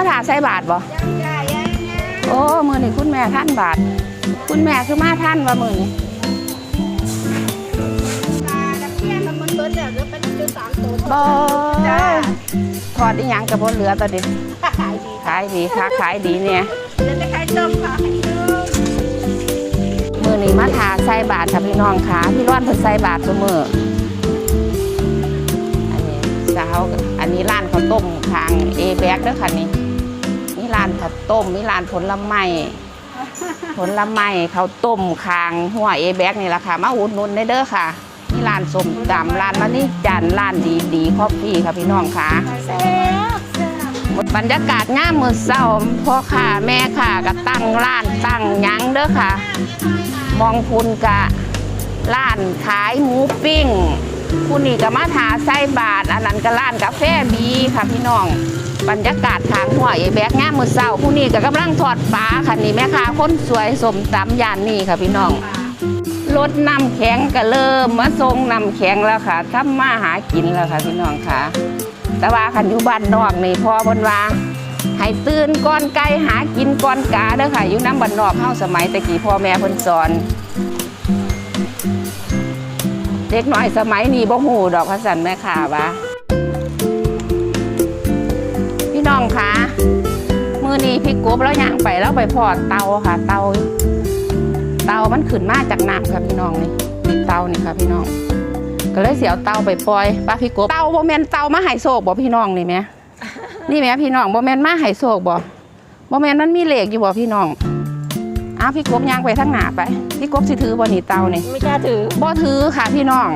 มีผู้ใดมาถาใส่บาทบ่โอ้ มือนี่คุณแม่ท่านบาท คุณแม่คือมาท่านว่ามือนี่บ่ทอดอีหยังกับบนเหลือตอนนี้ขายดีค่ะขายดีเนี่ยมือนี้มาทาใส่บาทค่ะพี่น้องค่ะพี่ร้อนเพิ่นใส่บาทตัวมืออันนี้สาวอันนี้ร้านข้าวต้มทางเอแบกเด้อค่ะนี่นี่ร้านข้าว ต้มนี่ร้านผลไม้ผลไม้ข้าต้มคางหัวเอแบกนี่แหละค่ะ มาอุดหนุนได้เด้อค่ะนี่ร้านสมตำร้านมะนี่จันร้านดีดีครอฟฟี่ค่ะพี่น้องค่ะบรรยากาศง่ามมือเศร้าพ่อค่ะแม่ค่ะก็ตั้งร้านตั้งยังเด้อค่ะ มองคุณกะร้านขายหมูปิ้ง คุณนี่ก็มาถาไส้บาท อันนั้นก็ร้านกาแฟบีค่ะพี่น้อง บรรยากาศทางหัวไอ้แบกง่ามมือเศร้าผู้นี้ก็กำลังทอดปลาค่ะนี่แม่ค้าคนสวยสมตำยานนี่ค่ะพี่น้องรถน้ำแข็งก็เริ่มมาส่งน้ำแข็งแล้วค่ะทำมาหากินแล้วค่ะพี่น้องค่ะ แต่ว่าขันอยู่บ้านนอกนี่พ่อบนว่าให้ตื่นก่อนไก่หากินก่อนกาเด้อค่ะอยู่น้ำบ้านนอกเฮาสมัยตะกี้พ่อแม่พ่นสอน เด็กน้อยสมัยนี้บ่ฮู้ดอกพระสันแม่ขาว่าพี่น้องคะมือนี้พี่กบแล้วย่างไปแล้วไปพอดเตาค่ะ เตา เตามันขึ้นมาจากน้ำค่ะพี่น้องนี่นี่เตานี่ค่ะพี่น้อง ก็เลยเสียวเตาไปปล่อยป้าพี่กบเตาบ่แมนเตามาไห้โศกบ่พี่น้องนี่แหมนี่แหมพี่น้องบ่แมนมาไห้โศกบ่บ่แม่นมันมีเหล็กอยู่บ่พี่น้อง อ้าวพี่กบย่างไปทางหน้าไป พี่กบสิถือบ่นี่เตานี่ไม่กล้าถือบ่ถือค่ะพี่น้อง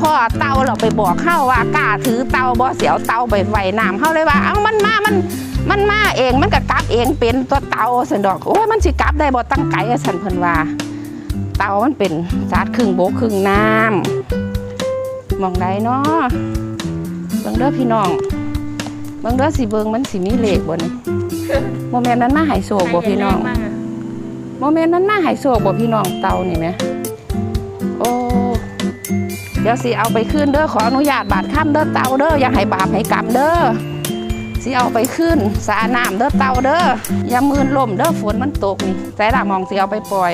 พ่อเตาเราไปบอกเข้าว่ากล้าถือเตาบ่เสียวเตาไปไว้น้ำเข้าเลยว่า เอ้ามันมามันมันมาเองมันก็กลับเองเป็นตัวเตาสันดอกโอ้ยมันสิกลับได้บ่ตั้งไกลอะสันเพิ่นว่า เตามันเป็นสาดครึ่งโบกครึ่งน้ำมองได้เนาะเบิ่งเด้อพี่น้องเบิ่งเด้อสิเบิ่งมันสิมีเลขบ่นี่โมเมนต์นั้นมาใหายโศกบ่พี่น้อง โมเมนต์นั้นมาหายโศกบ่พี่น้องเตานี่แหมโอ้เดี๋ยวสิเอาไปขึ้นเด้อขออนุญาตบาดค่ำเด้อเตาเด้ออย่าให้บาปให้กรรมเด้อสิเอาไปขึ้นสาน้ำเด้อเตาเด้ออย่ามืนลมเด้อฝนมันตกนี่ใจละมองสิเอาไปปล่อย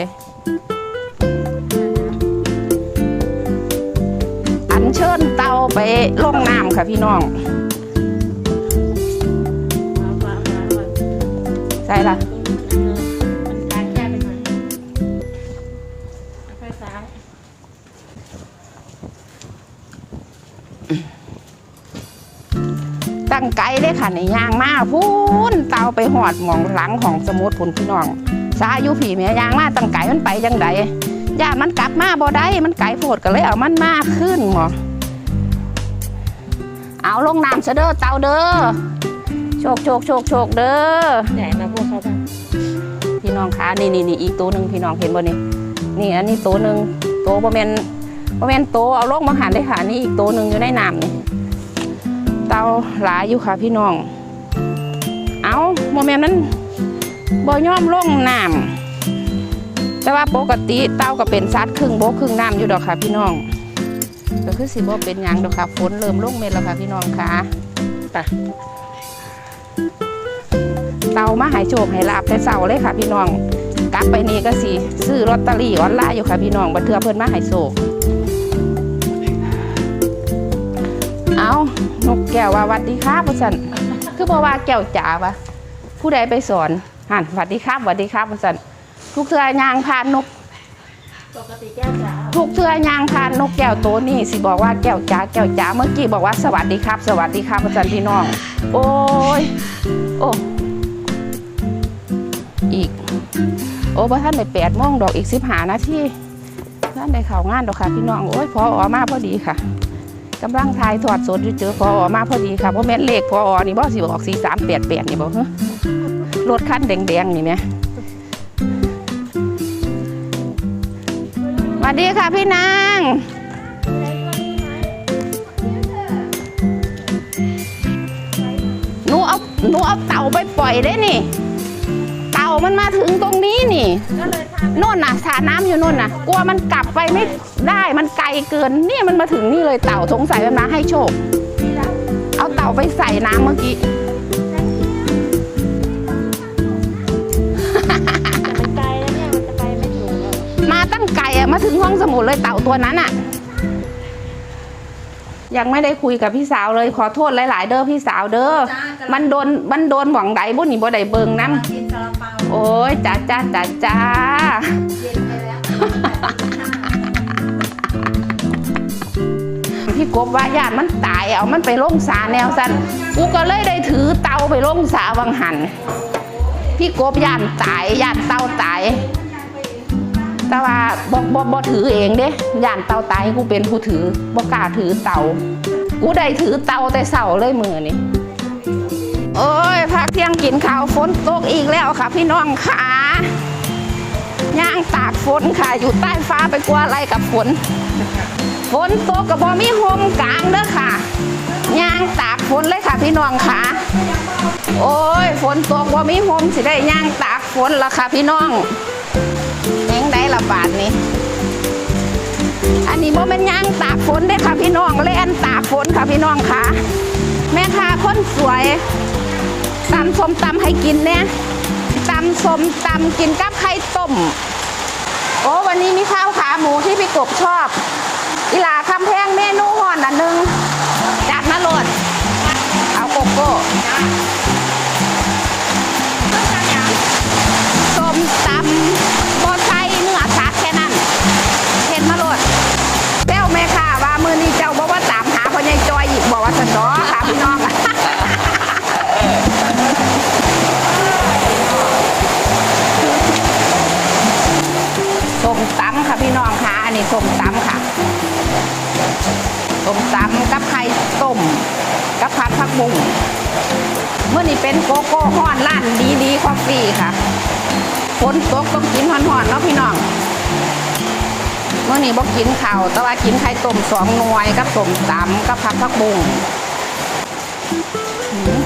อันเชิญเตาไปลงน้ำค่ะพี่น้องใช่ละ ตั้งไกลเลยค่ะในยางมาพูนเตาไปหอดหมองหลังของสมุดพุ่นพี่น้องสาอยู่ผีแม่ยางมาตั้งไกลมันไปจังใดย่านมันกลับมาบ่ได้มันไกลโพดก็เลยเอามันมาขึ้นหมอเอาลงน้ำซะเด้อเตาเด้อโชคโชคโชคโชคเด้อไหนมาพวกเขาบ้างพี่น้องคะนี่นี่นี่อีกตัวหนึ่งพี่น้องเห็นบ่นี่ นี่อันนี้ตัวหนึ่งตัวบ่แม่นบ่แม่นโตวเอาลงมาหันได้ค่ะนี่อีกตัวหนึ่งอยู่ในน้ำนี่เตาหลายอยู่ค่ะพี่น้อง เอาบ่แม่นนั้นบ่ย่อมลงน้ำแต่ว่าปกติเตาก็เป็นสัตว์ครึ่งโบกครึ่งน้ำอยู่ดอกค่ะพี่น้องก็คือสิบ่เป็นยังดอกค่ะฝนเริ่มลงเม็ดแล้วค่ะพี่น้องค่ะไปเตามาหายโชคให้ลาบแต่เสาเลยค่ะพี่น้อง กลับไปนี่ก็สิซื้อลอตเตอรี่ออนไลน์อยู่ค่ะพี่น้องบัดเทือเพิ่นมาใหายโชคเอานกแก้วว่าวัดดีครับพ่อสันคือบอกว่าแก้วจ๋าวะผู้ใดไปสอนหันหวัดดีครับวัดดีครับพ่อสันทุกเทือยางผ่านนกปกติแก้วจ๋าทุกเทือยางผ่านนกแก้วโตนี่สิบอกว่าแก้วจ๋าแก้วจ๋าเมื่อกี้บอกว่าสวัสดีครับ สวัสดีครับพ่อสันพี่น้อง โอ้ยโอ้อีก โอ้พระท่านได้แปดโมงดอกอีกสิบหานาทีท่านได้ข่าวงานดอกค่ะพี่น้องโอ้ยพอออมาพอดีค่ะกำลังทายถอดสดอยู่เจอพอออมาพอดีค่ะเพราะแม่เลขพออนี่บ่สิบอกสี่สามแปดแปดนี่บอกเฮ้รถคันแดงๆนี่ไหมสวัสดีค่ะพี่นางหนูเอาหนูเอาเต่าไปปล่อยได้นี่ มันมาถึงตรงนี้นี่ก็เลยทานโน่นน่ะสาน้ำอยู่โน่นน่ะ กลัวมันกลับไปไม่ได้มันไกลเกินนี่มันมาถึงนี่เลยเต่าสงสัยมันมาให้โชคที่แล้วเอาเต่าไปใส่น้ำเมื่อกี้แต่มันไกลแล้วเนี่ยมันจะไปไม่ถูกแล้วมาตั้งไกลอะมาถึงห้องสมุดเลยเต่าตัวนั้นอะ ยังไม่ได้คุยกับพี่สาวเลยขอโทษหลาย ๆ เด้อพี่สาวเด้อจ้ากำลัง มันโดนมันโดนหวังใดบุญนี่บ่ได้เบิงน้กินซาลาเปาำโอ้ยจ้าจ้าจ้าจ้าเย็นไปแล้วพี่กบว่าญาติมันตายเอามันไปลงสาแนวสันกูก็เลยได้ถือเตาไปลงสาวังหัน พี่กบย่านตายย่านเตาตาย แต่ว่าบ่บ่บ่ถือเองเด้ย่านเตาตายกูเป็นผู้ถือบ่กล้าถือเตากูได้ถือเตาแต่เสาเลยมือนี่โอ้ยพักเที่ยงกินข้าวฝนตกอีกแล้วค่ะ พี่น้องขาย่างตากฝนค่ะ อยู่ใต้ฟ้าไปกลัวอะไรกับฝน ฝนตกกับบ่มีโฮมกลางเด้อค่ะย่างตากฝนเลยค่ะพี่น้องค่ะ โอ้ยฝนตกบ่มีโฮมสิได้ย่างตากฝนละค่ะพี่น้อง บาทนี้ อันนี้บ่เป็นย่างตากฝนเด้ค่ะพี่น้องเล่นตากฝนค่ะพี่น้องค่ะ แม่ค้าคนสวยตำส้มตำให้กินเนี่ยตำส้มตำกินกับไข่ต้ม โอ้วันนี้มีข้าวขาหมูที่พี่กบชอบอีลาคำแพงเมนูห่อนอันหนึ่ง นี้ส้มตำค่ะส้มตำกับไข่ต้ม กับผัดผักบุ้งเมื่อนี้เป็นโกโก้ฮ้อนร้านดีดีคอฟฟี่ค่ะฝนตกต้องกินฮ้อนๆเนาะพี่น้องเมื่อนี้บอกกินข้าวแต่ว่ากินไข่ต้มสองหน่วยกับส้มตำกับผัดผักบุ้ง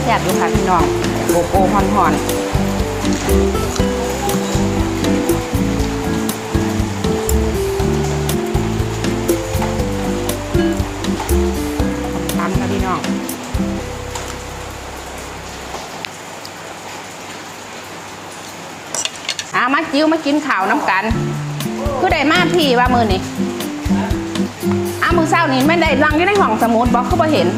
แซ่บอยู่ค่ะพี่น้องโกโก้ฮ้อนๆ จิ้วมากินข่าวน้ำกันคือได้มาพี่ว่ามือนี่อามือเศร้านี่ไม่ได้รังอยู่ในห้องสมุดบอกคือบ่เห็น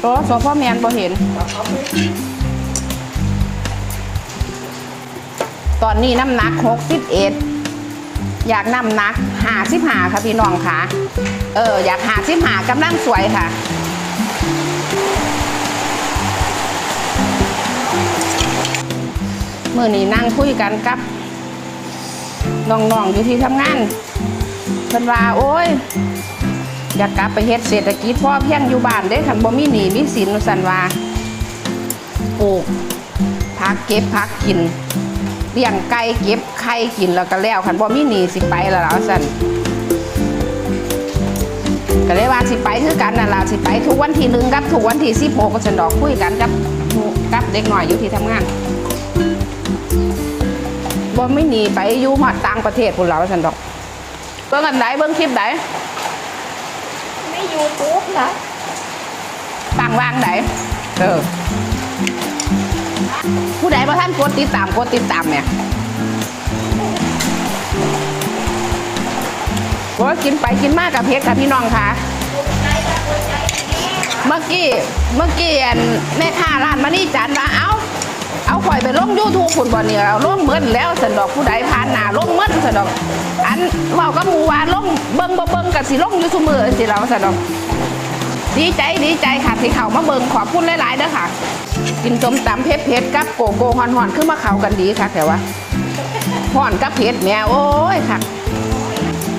โอ้สพ่อแมนบ่เห็น ตอนนี้น้ำหนักหกสิบเอ็ดอยากน้ำหนักหาสิบหาค่ะพี่น้องค่ะ เอออยากหาสิบหากำลังสวยค่ะ เมื่อนี้นั่งคุยกันกับน้องๆอยู่ที่ทำงานเพิ่นว่าโอ้ย อยากกลับไปเฮ็ดเศรษฐกิจพ่อเพียงอยู่บ้านเด้คันบ่มีหนี้มีสินสันว่าปลูกพักเก็บพักกินเลี้ยงไก่เก็บไข่กินแล้วก็แล้วคันบ่มีหนี้สิไปแล้วล่ะสั่นก็เลยว่าสิไปคือกันนั่นล่ะสิไปทุกวันที่หนึ่งกับทุกวันที่สิบหกก็ฉันดอกคุยกันกับกับเด็กหน่อยอยู่ที่ทำงาน บ่ไม่หนีไปอยู่ฮอดต่างประเทศพุ่นแล้วฉันดอกเบิ่งอันใดเบิ่งคลิปใดไม่ยูทูบนะต่างวางใดเออผู้ใดบ่ท่านกดติดตามกดติดตามเนี่ยโอ้ยกินไปกินมากกับเพชรค่ะพี่น้องค่ะ เมื่อกี้เมื่อกี้อันแม่ค้าร้านมานี่จัน ไปลงยูทูบคุณบ่เนี่ยเอาลงเมินแล้วสันดอกผู้ใดผ่านหน้าลงเมินสันดอก อันเว้ากับหมูว่าลงเบิ่งบ่เบิ่งกับสิลงอยู่ซุมือสิเราสันดอก ดีใจดีใจค่ะที่เขามาเบิ่งขอบคุณหลายๆเด้อค่ะ กินส้มตำเผ็ดเผ็ดๆกับโกโก้ฮอนๆขึ้นมาเขากันดีค่ะแต่ว่าฮอนกับเผ็ดแม่โอ้ยค่ะ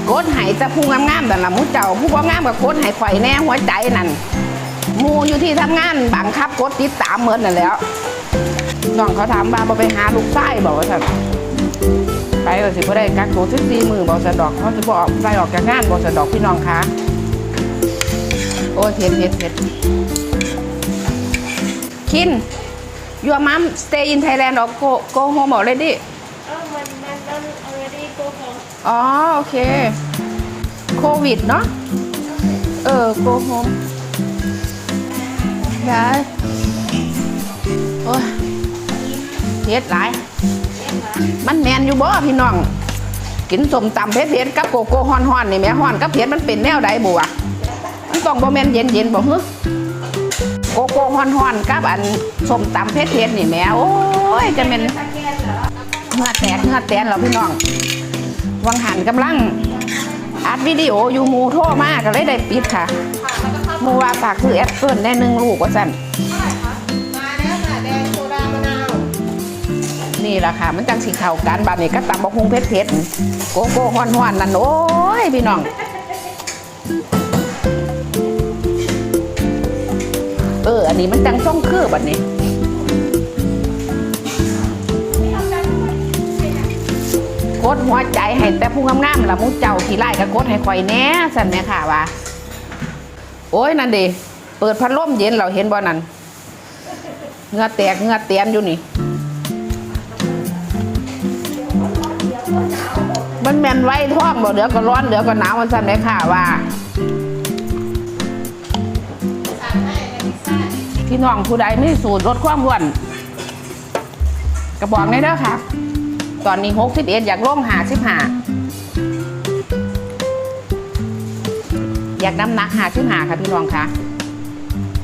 โกดไหจะผู้งามๆแต่นละหมูเจ้าผู้บ่งามกับโกดไหข่อยแน่หัวใจนั่นมูอยู่ที่ทำงานบังคับกดติดตามเหมือนนั่นแล้ว น้องเขาถามว่าบ่ไปหาลูกไส้บอกว่าสันไปก็สิบ่ได้กักตัวสิบสี่มือบอกสะดอกเขาจะบอกไล่ออกจากงานบอกสะดอกพี่น้องคะโอ้เผ็ดเผ็ดเผ็ดคิน your mom stay in Thailand or go go home already เออมันมันมัน already go home อ๋อโอเคโควิดเนาะเออ go home ย้โอ้ย เผ็ดหลาย มันแมนอยู่บ่พี่น้อง กินสมตำเผ็ดๆกับโกโก้ฮ้อนๆนี่แม่ฮ้อนกับเผ็ดมันเป็นแนวใดบัวมันต้องบ่แม่นเย็นบ่ฮึโกโก้ฮ้อนกับอันสมตำเผ็ดๆนี่แม่โอ้ยจะเป็นเนื้อแตกเนื้อแตนเหรอพี่น้อง วังหันกำลังอัดวิดีโออยู่มูโทรมากก็เลยได้ปิดค่ะมูว่าฝากซื้อแอปเปิลแน่หนึ่งลูกว่าสั่น นี่แหละค่ะ มันจังสีเข่ากันบาดนี้ก็ตำบักฮุงเพชรเพชรโกโก้ฮ้อนฮ้อนนั่นโอ้ยพี่น้องเอออันนี้มันจังส่องคือบัดนี้กดหัวใจให้แต่ผู้งามๆละหมูเจ้าขี้ไล่ก็กดให้ข่อยแน่สั่นแม่ค่ะว่าโอ้ยนั่นดิเปิดพัดลมเย็นเราเห็นบ่นั่นเงือแตกเงือเตียนอยู่นี่ มันแมนไว้ท้องบ่เดี๋ยวก็ร้อนเดี๋ยวก็หนาวมันสั่นแม่ค่ะว่าพี่น้องผู้ใดมีสูตรลดความอ้วนกระบอกได้เด้อค่ะ ตอนนี้หกสิบเอ็ดอยากลงหาสิบหาอยากน้ำหนักหาสิบหาค่ะพี่น้องค่ะ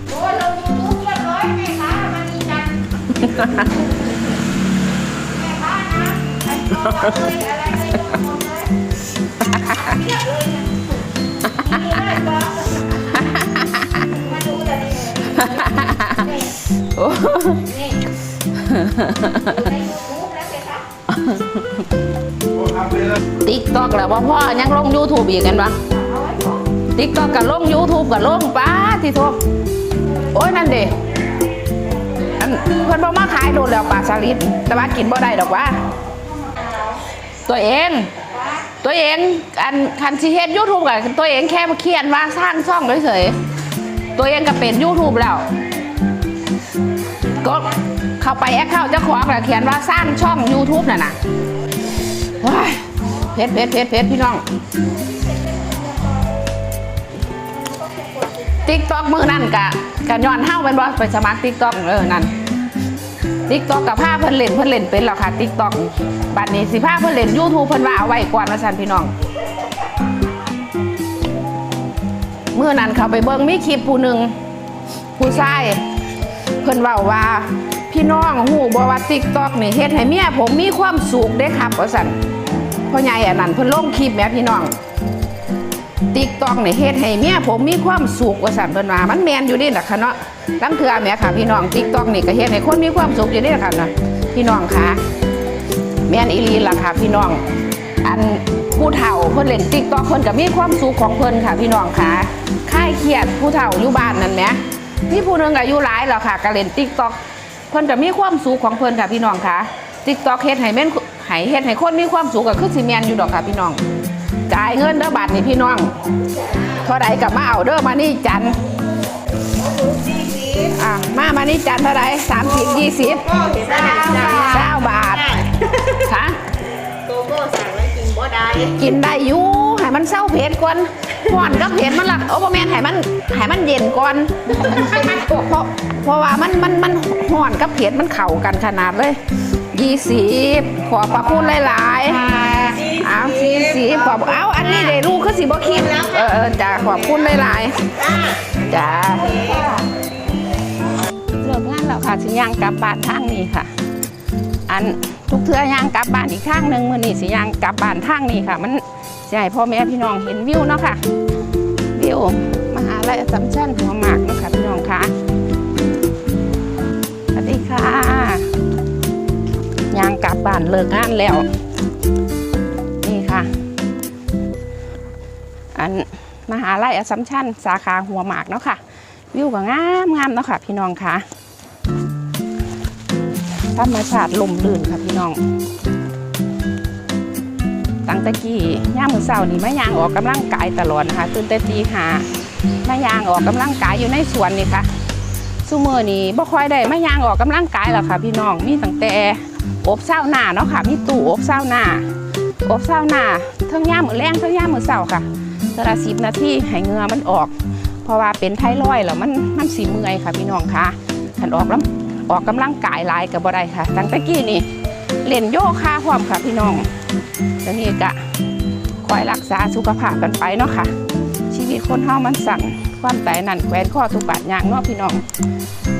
โอ้ยเรายูทูบเรียบร้อยแม่ค้ามาดีจันแม่ค้านะไอ้ตัวเลยอะไรเลยหมดเลย โอ้ติ๊กตอกแล้วว่าพ่อยังลง YouTube อีกกันปะติ๊กตอกกับลง YouTube กับลงป้าที่โทโอ้ยนั่นเด็อันเพิ่นบอกมาขายโดนแล้วปลาสลิดแต่ว่ากินบ่ได้ดอกว่า ตัวเอง ตัวเองอันคันสิเฮ็ด YouTube กับตัวเองแค่มาเขียนว่าสร้างช่องเฉยๆตัวเองก็เป็น YouTube แล้ว ก็เข้าไปแอคเคาเจ้าของแล้วเขียนว่าสร้างช่อง YouTube น่ะนะว้ายเพชรเพชรเพชรเพชรพี่น้องติ๊กต็อกมือนั่นกะกะย้อนเฮ้าเป็นบอสไปสมัครติ๊กต็อกเออนั่น ติ๊กต็อกกับผ้าเพิ่นเล่นเพิ่นเล่นเป็นแล้วค่ะติ๊กต็อกบัดนี้สิผ้าเพิ่นเล่นยูทูบเพิ่นว่าเอาไว้ก่อนว่าซั่นพี่น้องเมื่อนั้นเขาไปเบิ่งมีคลิปผู้หนึ่งผู้ชายเพิ่นเว้าว่าพี่น้องฮู้บ่ว่าติ๊กต็อกนี่เฮ็ดให้เมียผมมีความสุขเด้ครับว่าซั่นพ่อใหญ่อันนั้นเพิ่นลงคลิปแหม่พี่น้อง ติ๊กตอกเนี่ยเฮ็ดให้เมียผมมีความสุขว่าสันเพิ่นว่ามันแมนอยู่นี่แหละค่ะเนาะลังเทื่อแม่ค่ะพี่น้องติ๊กตอกนี่ก็เฮ็ดให้คนมีความสุขอยู่นี่แหละค่ะเนาะพี่น้องค่ะแมนอีลีล่ะค่ะพี่น้อง อันผู้เฒ่าเพิ่นเล่นติ๊กตอกเพิ่นก็มีความสุขของเพิ่นค่ะ พี่น้องค่ะคลายเครียดผู้เฒ่าอยู่บ้านนั่นแหมพี่ผู้นึงอายุหลายแล้วค่ะก็เล่นติ๊กตอกเพิ่นก็มีความสุขของเพิ่นค่ะพี่น้องค่ะติ๊กตอกเฮ็ดให้แม่นให้เฮ็ดให้คนมีความสุขก็คือสิแม่นอยู่ดอกค่ะพี่น้อง จ่ายเงินเด้อบัตรนี่พี่น้องเท่าไรกับมาเอาเด้อมานี่จันอะมามานี่จันเท่าไรสามสิบยี่สิบเห็นได้จ้าเก้าบาทค่ะโกโก้สั่งไว้กินบ่ได้กินได้อยู่ให้มันเศร้าเผ็ดก่อนก่อนก็เผ็ดมันละโอ้บ่แม่นให้มันให้มันเย็นก่อนเพราะเพราะว่ามันมันมันห่อนกับเผ็ดมันเข้ากันขนาดเลยยี่สิบขอประคุณหลายๆ อาสีสีขอบเอาอันนี้เดี๋ยวลูกคือสีบ่คิดเออเออจ้าขอบคุณหลายๆจ้าเลิกงานแล้วค่ะสิย่างกลับบ้านทางนี้ค่ะ อันทุกเทือย่าง กลับบ้านอีกข้างหนึ่งมือนี้สิย่างกลับบ้านทางนี้ค่ะ มันให้พ่อแม่พี่น้องเห็นวิวเนาะค่ะวิวมหาลัยสัมชัญหัวหมากเนาะค่ะพี่น้องค่ะสวัสดีค่ะย่างกลับบ้านเลิกงานแล้ว อันมหาลัยอสัมชัญสาขาหัวหมากเนาะค่ะ วิวก็งามงามเนาะค่ะ พี่น้องค่ะธรรมชาติลมลื่นค่ะพี่น้องตั้งแต่กี้ย่ามมือเสาร์นี่แม่ยางออกกำลังกายตลอดนะคะตื่นแต่ตีหาแม่ยางออกกำลังกายอยู่ในสวนนี่ค่ะสซุมื้อนี้บ่ค่อยได้มาย่างออกกำลังกายหรอกค่ะ พี่น้องมีตั้งแต่อบเช้าหน้าเนาะค่ะ มีตู้อบเช้าหน้าอบเช้าหน้าเทั้งย่ามมื้อแรงเทั้งย่ามมื้อเช้าค่ะ เทอละ10นาทีให้เงือมันออก เพราะว่าเป็นไทรอยแล้วมันมันสิเมื่อยค่ะพี่น้องค่ะคันออกแลำออกกำลังกายหลายก็บ่ได้ค่ะ ตั้งแต่กี้นี่เล่นโยคะพร้อมค่ะพี่น้องแล้วนี่ก็คอยรักษาสุขภาพกันไปเนาะค่ะ ชีวิตคนเฮามันสั่นความแตายนั่นแขวนข้อทุกบาทอย่างเนาะพี่น้อง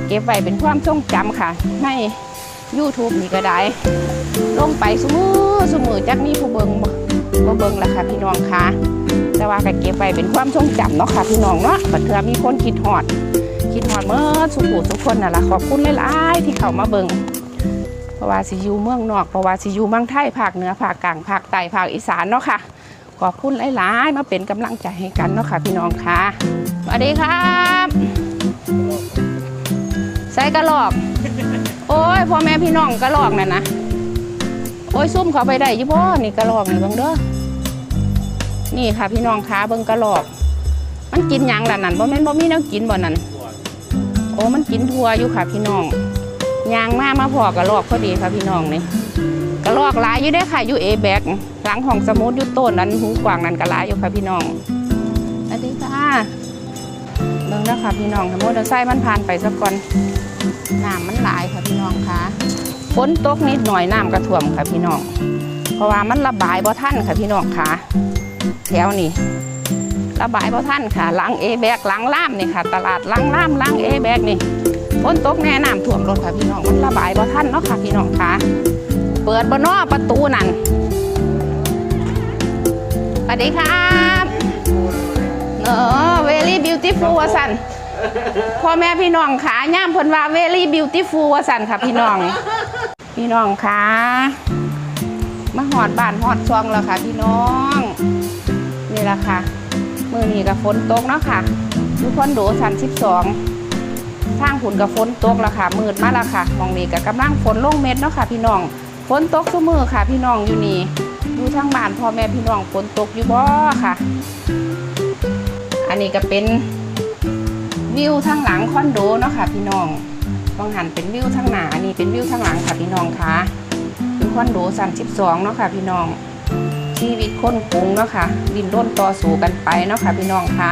เก็บไว้เป็นความทรงจำค่ะใน YouTube นี่ก็ได้ ลงไปสมือสมือจักมีผู้เบิงบ่บ่เบิงละค่ะพี่น้องค่ะ แต่ว่าก็เก็บไว้เป็นความทรงจำเนาะค่ะพี่น้องเนาะบัดเทือมีคนคิดฮอด คิดฮอดเมื่อสุขูทุกคนน่ะล่ะขอบคุณหลายๆที่เขามาเบิงเพราะว่าสิอยู่เมืองนอกเพราะว่าสิอยู่เมืองไทยภาคเหนือภาคกลางภาคใต้ภาคอีสานเนาะค่ะขอบคุณหลายๆ มาเป็นกำลังใจให้กันเนาะค่ะพี่น้องค่ะสวัสดีครับใส่กระหลอก โอ้ยพ่อแม่พี่น้องกระหลอกน่ะนะโอ้ยซุ่มเขาไปได้ยี่พ่อนี่กระหลอกนี่เบิ่งเด้อ นี่ค่ะพี่น้องค่ะเบิ่งกระหลอก มันกินยังล่ะนั่นบ่แม่นบ่มีแนวกินบ่นั่นโอ้มันกินทั่วอยู่ค่ะพี่น้องยางมามาพอกระหลอกพอดีค่ะพี่น้องนี่กระหลอกหลายอยู่ได้ค่ะอยู่เอแบกหลังของสมุดอยู่ต้นนั้นหูกวางนั้นก็หลายอยู่ค่ะพี่น้องสวัสดีค่ะเบิ่งแล้วค่ะพี่น้องมอเตอร์ไซค์มันผ่านไปสักก่อนน้ำมันหลายค่ะพี่น้องค่ะฝนตกนิดหน่อยน้ำกระท่วมค่ะพี่น้อง เพราะว่ามันระบายบ่ทันค่ะพี่น้องค่ะ แถวนี้ระบายบ่ทันค่ะหลังเอแบกหลังล่ามนี่ค่ะ ตลาดหลังล่ามหลังเอแบกนี่ฝนตกแน่น้ำท่วมรถค่ะพี่น้องมันระบายบ่ทันเนาะค่ะพี่น้องค่ะเปิดบ่นอประตูนั่นสวัสดีครับเออ very beautiful ว่าสันพ่อแม่พี่น้องขาย่ามเพิ่นว่า very beautiful ว่าสั่นค่ะพี่น้อง พี่น้องขามาหอดบ้านหอดซองแล้วค่ะพี่น้อง ละค่ะ มือนี้กับฝนตกเนาะค่ะอยู่คอนโดสันสิบสองทางผุนกับฝนตกแล้วค่ะ มืดมาแล้วค่ะ มองนี้กับกำลังฝนลงเม็ดเนาะค่ะ พี่น้อง ฝนตกทุกมือค่ะ พี่น้องอยู่นี่อยู่ทางบ้านพ่อแม่พี่น้องฝนตกอยู่บ่ค่ะ อันนี้ก็เป็นวิวทางหลังคอนโดเนาะค่ะ พี่น้องมองหันเป็นวิวทางหน้าอันนี้เป็นวิวทางหลังค่ะพี่น้องค่ะเป็นคอนโดสันสิบสองเนาะค่ะ พี่น้อง ชีวิตคนกรุงเนาะค่ะ ดินร่นต่อสู้กันไปเนาะค่ะพี่น้องค่ะ